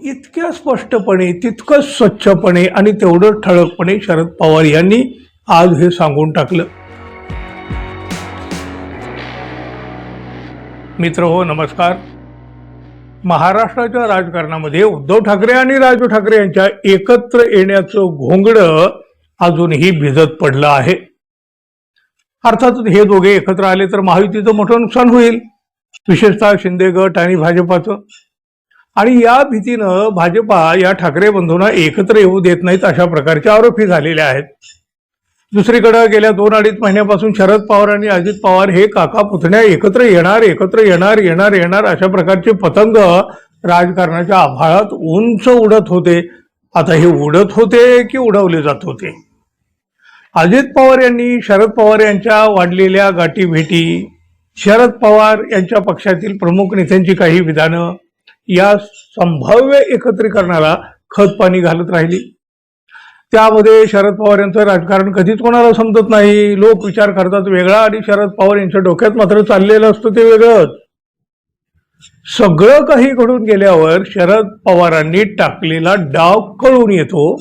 इतक्या स्पष्टपणे तितकंच स्वच्छपणे आणि तेवढं ठळकपणे शरद पवार यांनी आज हे सांगून टाकलं. मित्र हो नमस्कार. महाराष्ट्राच्या राजकारणामध्ये उद्धव ठाकरे आणि राजू ठाकरे यांच्या एकत्र येण्याचं घोंगडं अजूनही भिजत पडलं आहे. अर्थातच हे दोघे एकत्र आले तर महायुतीचं मोठं नुकसान होईल. विशेषतः शिंदे गट आणि भाजपाचं. आणि या भीतीनं भाजपा या ठाकरे बंधूंना एकत्र येऊ देत नाहीत अशा प्रकारचे आरोपी झालेले आहेत. दुसरीकडे गेल्या दोन अडीच महिन्यापासून शरद पवार आणि अजित पवार हे काका पुतण्या एकत्र येणार एकत्र येणार येणार येणार अशा प्रकारचे पतंग राजकारणाच्या आभाळात उंच उडत होते. आता हे उडत होते की उडवले जात होते? अजित पवार यांनी शरद पवार यांच्या वाढलेल्या गाठीभेटी शरद पवार यांच्या पक्षातील प्रमुख नेत्यांची काही विधानं या संभाव्य एकत्रीकरणाला खत पाणी घालत राहिली. त्यामध्ये शरद पवार यांचं राजकारण कधीच कोणाला समजत नाही. लोक विचार करतात वेगळा आणि शरद पवार यांच्या डोक्यात मात्र चाललेलं असतं ते वेगळंच. सगळं काही घडून गेल्यावर शरद पवारांनी टाकलेला डाव कळून येतो.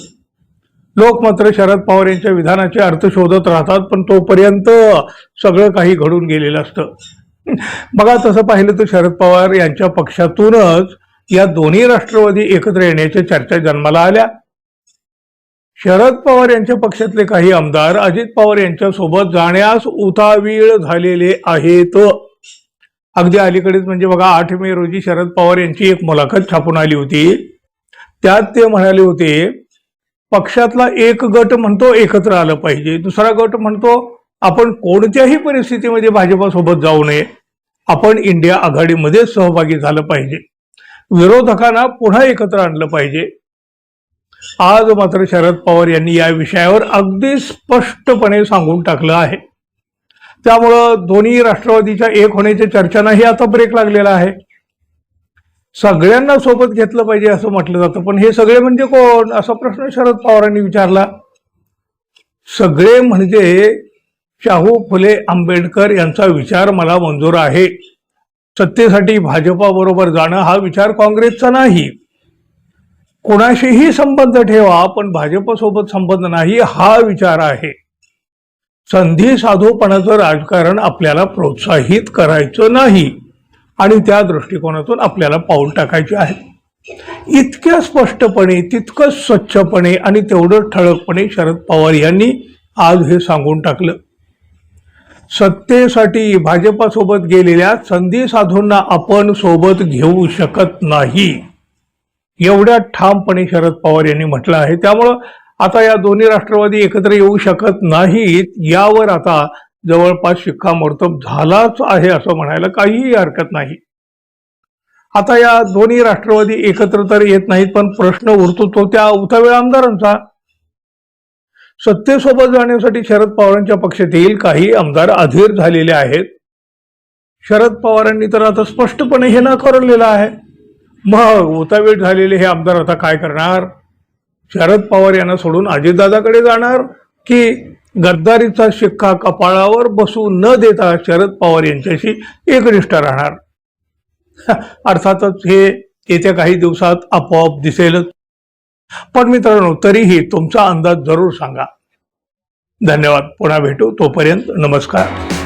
लोक मात्र शरद पवार यांच्या विधानाचे अर्थ शोधत राहतात पण तोपर्यंत सगळं काही घडून गेलेलं असतं. बघा तसं पाहिलं तर शरद पवार यांच्या पक्षातूनच या दोन्ही राष्ट्रवादी एकत्र येण्याच्या चर्चा जन्माला आल्या. शरद पवार यांच्या पक्षातले काही आमदार अजित पवार यांच्यासोबत जाण्यास उतावीळ झालेले आहेत. अगदी अलीकडेच म्हणजे बघा आठ मे रोजी शरद पवार यांची एक मुलाखत छापून आली होती. त्यात ते म्हणाले होते पक्षातला एक गट म्हणतो एकत्र आलं पाहिजे. दुसरा गट म्हणतो आपण कोणत्याही परिस्थितीमध्ये भाजपासोबत जाऊ नये. आपण इंडिया आघाडीमध्ये सहभागी झालं पाहिजे. विरोधकांना पुन्हा एकत्र आणलं पाहिजे. आज मात्र शरद पवार यांनी या विषयावर अगदी स्पष्टपणे सांगून टाकलं आहे. त्यामुळं दोन्ही राष्ट्रवादीच्या एक होण्याच्या चर्चांनाही आता ब्रेक लागलेला आहे. सगळ्यांना सोबत घेतलं पाहिजे असं म्हटलं जातं पण हे सगळे म्हणजे कोण? असा प्रश्न शरद पवारांनी विचारला. सगळे म्हणजे शाहू फुले आंबेडकर यांचा विचार मला मंजूर आहे. सत्तेसाठी भाजपाबरोबर जाणं हा विचार काँग्रेसचा नाही. कोणाशीही संबंध ठेवा पण भाजपसोबत संबंध नाही हा विचार आहे. संधी साधूपणाचं राजकारण आपल्याला प्रोत्साहित करायचं नाही आणि त्या दृष्टिकोनातून आपल्याला पाऊल टाकायचे आहे. इतक्या स्पष्टपणे तितकंच स्वच्छपणे आणि तेवढं ठळकपणे शरद पवार यांनी आज हे सांगून टाकलं. सत्तेसाठी भाजपासोबत गेलेल्या संधी साधूंना आपण सोबत घेऊ शकत नाही. एवढ्या ठामपणे शरद पवार यांनी म्हटलं आहे. त्यामुळं आता या दोन्ही राष्ट्रवादी एकत्र येऊ शकत नाहीत. यावर आता जवळपास शिक्कामोर्तब झालाच आहे असं म्हणायला काहीही हरकत नाही. आता या दोन्ही राष्ट्रवादी एकत्र तर येत नाहीत पण प्रश्न उरतो तो त्या उतावेळ आमदारांचा. सत्तेसोबत जाण्यासाठी शरद पवारांच्या पक्षातील काही आमदार अधीर झालेले आहेत. शरद पवारांनी तर आता स्पष्टपणे हे नाकारलेलं आहे. मग उतावीळ झालेले हे आमदार आता काय करणार? शरद पवार यांना सोडून अजितदादाकडे जाणार की गद्दारीचा शिक्का कपाळावर बसू न देता शरद पवार यांच्याशी एकनिष्ठ राहणार? अर्थातच हे येत्या काही दिवसात आपोआप दिसेलच. पण मित्रांनो तरीही तुमचा अंदाज जरूर सांगा. धन्यवाद. पुन्हा भेटू. तोपर्यंत नमस्कार.